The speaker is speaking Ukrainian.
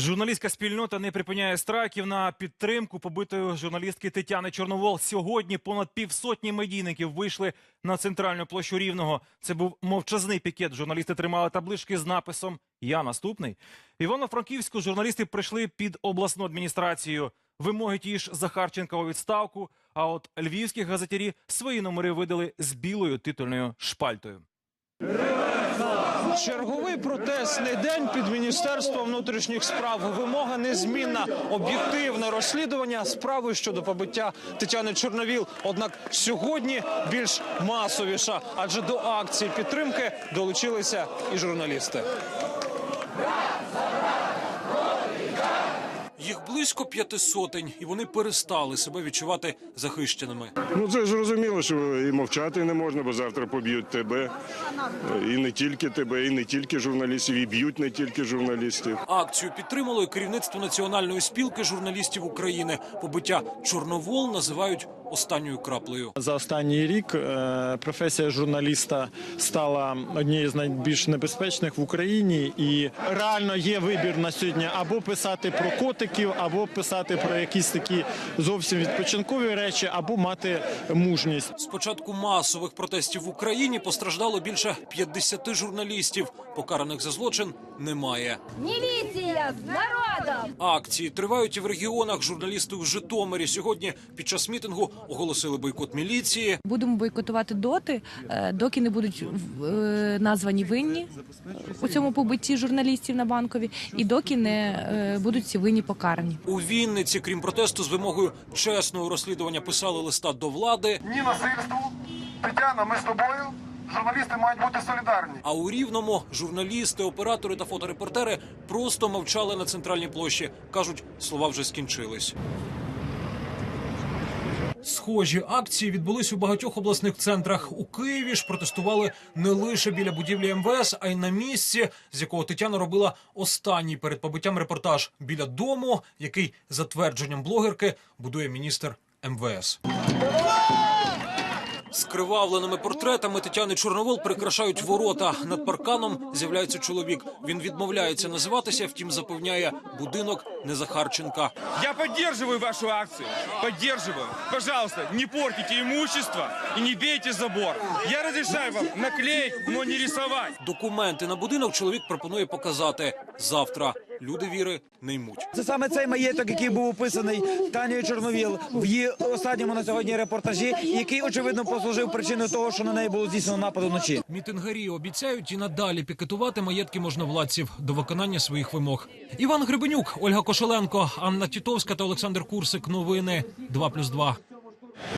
Журналістська спільнота не припиняє страйків на підтримку побитої журналістки Тетяни Чорновол. Сьогодні понад півсотні медійників вийшли на центральну площу Рівного. Це був мовчазний пікет. Журналісти тримали таблички з написом Я наступний. В Івано-Франківську журналісти прийшли під обласну адміністрацію. Вимоги ті ж Захарченка у відставку. А от львівські газетярі свої номери видали з білою титульною шпальтою. Черговий протестний день під міністерством внутрішніх справ. Вимога незмінна, об'єктивне розслідування справи щодо побиття Тетяни Чорновіл. Однак сьогодні більш масовіша, адже до акції підтримки долучилися і журналісти. Їх близько п'яти сотень, і вони перестали себе відчувати захищеними. Ну це зрозуміло, що і мовчати не можна, бо завтра поб'ють тебе. І не тільки тебе, і не тільки журналістів, і б'ють не тільки журналістів. Акцію підтримало і керівництво Національної спілки журналістів України. Побиття Чорновол називають останньою краплею. За останній рік е, професія журналіста стала однією з найбільш небезпечних в Україні, і реально є вибір на сьогодні або писати про котиків, або писати про якісь такі зовсім відпочинкові речі, або мати мужність. З початку масових протестів в Україні постраждало більше 50 журналістів. Покараних за злочин немає. Міліція з народом! Акції тривають і в регіонах. Журналісти у Житомирі сьогодні під час мітингу оголосили бойкот міліції. Будемо бойкотувати доти, е, доки не будуть е, названі винні у цьому побитті журналістів на банкові, і доки не е, будуть ці винні покарані. У Вінниці, крім протесту, з вимогою чесного розслідування писали листа до влади. ні насильству. Тетяна, ми з тобою. Журналісти мають бути солідарні. А у Рівному журналісти, оператори та фоторепортери просто мовчали на центральній площі. кажуть, слова вже скінчились. Схожі акції відбулись у багатьох обласних центрах. У Києві ж протестували не лише біля будівлі МВС, а й на місці, з якого Тетяна робила останній перед побиттям репортаж біля дому, який за твердженням блогерки будує міністр МВС. Скривавленими портретами Тетяни Чорновол прикрашають ворота. Над парканом з'являється чоловік. Він відмовляється називатися, втім запевняє будинок не Захарченка. Я поддерживаю вашу акцию. Поддерживаю. Пожалуйста, не портите имущество и не бейте забор. Я разрешаю вам наклеить, но не рисовать. Документи на будинок чоловік пропонує показати завтра. Люди віри не ймуть. Це саме цей маєток, який був описаний Танією Чорновіл в її останньому на сьогодні репортажі, який очевидно послужив причиною того, що на неї було здійснено напад вночі. Мітингарі обіцяють і надалі пікетувати маєтки можновладців до виконання своїх вимог. Іван Гребенюк, Ольга Кошеленко, Анна Тітовська та Олександр Курсик. Новини 2+,2.